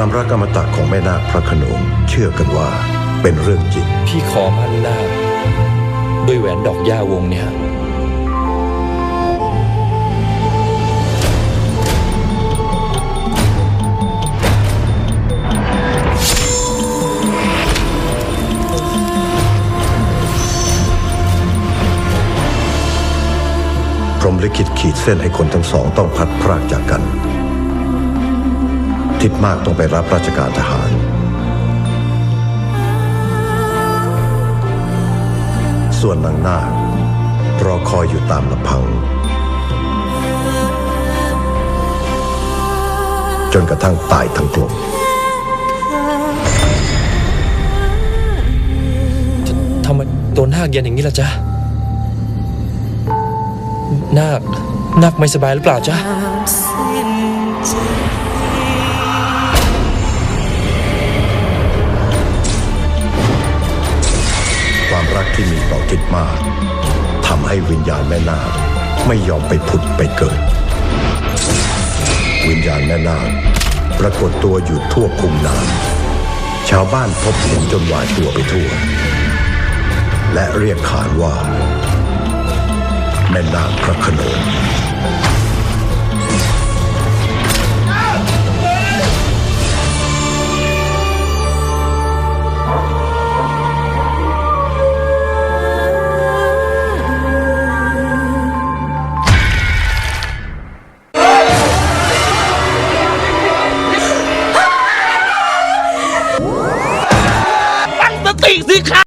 ความรักอมตะของแม่นาคพระโขนงเชื่อกันว่าเป็นเรื่องจริง พี่ขอมั่นหน้าคด้วยแหวนดอกหญ้าวงเนี่ย พรหมลิขิตขีดเส้นให้คนทั้งสองต้องพลัดพรากจากกัน ทิดมากต้องไปรับราชการทหาร ส่วนนางนาครอคอยอยู่ตามลำพัง จนกระทั่งตายทั้งกลมทำไมตัวนาคเย็นอย่างนี้ล่ะจ๊ะ นาคนาคไม่สบายหรือเปล่าจ๊ะ รักที่มีต่อทิดมากทำให้วิญญาณแม่นาคไม่ยอมไปผุดไปเกิด วิญญาณแม่นาคปรากฏตัวอยู่ทั่วคุมนามชาวบ้านพบเห็นจนหวาดตัวไปทั่ว และเรียกขานว่า แม่นาคพระขนง crazy car.